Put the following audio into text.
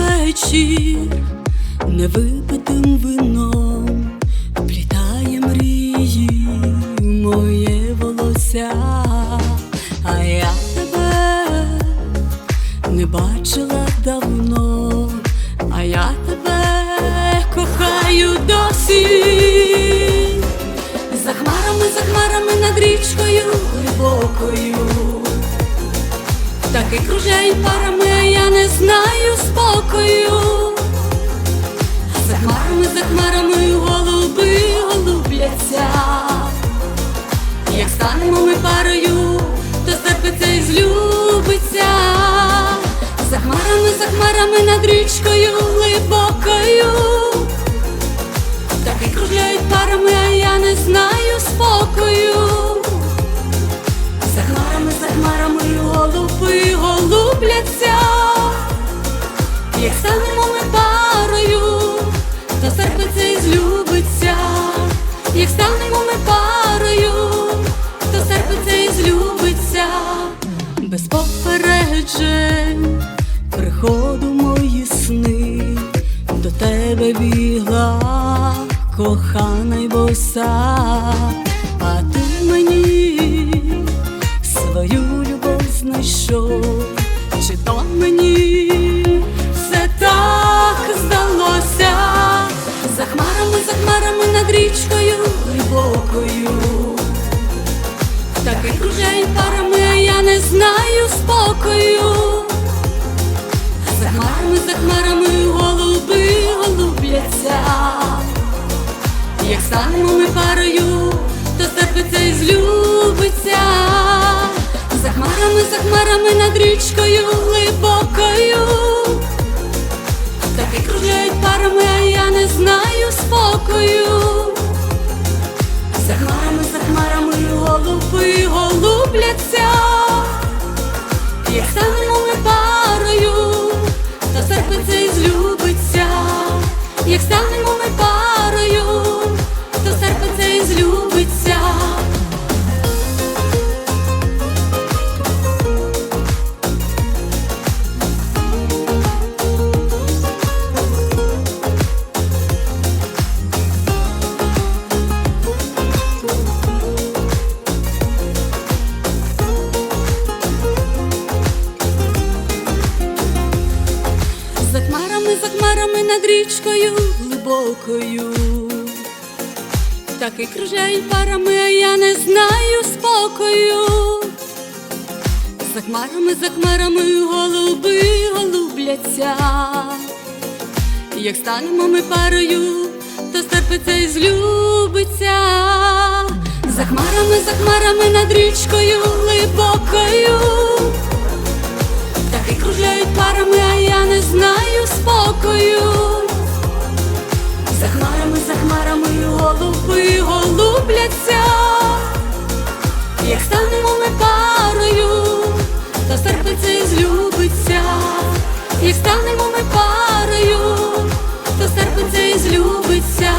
вечір невипитим вином плітає мрії моє волосся, а я тебе не бачила давно, а я тебе кохаю досі. За хмарами, за хмарами над річкою глибокою. Так і кружають парами, я не знаю спокою. Станемо ми парою, то серпиться і злюбиться. За хмарами, за хмарами над річкою то і злюбиться. Без попереджень приходу мої сни до тебе бігла кохана й боса, а ти мені свою любов знайшов, чи то мені все так здалося, за хмарами, за хмарами над річкою глибокою. І кружають парами, я не знаю спокою. За хмарами, за хмарами голуби голубляться. Як станемо ми парою, то серпиться і злюбиться. За хмарами, за хмарами над річкою глибокою. Голубляться. Як станемо парою, та серпиться і злюбиться. Як станемо над річкою глибокою. Так і кружають парами, я не знаю спокою. За хмарами, за хмарами голуби голубляться. Як станемо ми парою, то стерпиться і злюбиться. За хмарами, за хмарами над річкою глибокою. За хмарами, за хмарами голуби голубляться. Як станемо ми парою, то серпиться і злюбиться. Як станемо ми парою, то серпиться і злюбиться.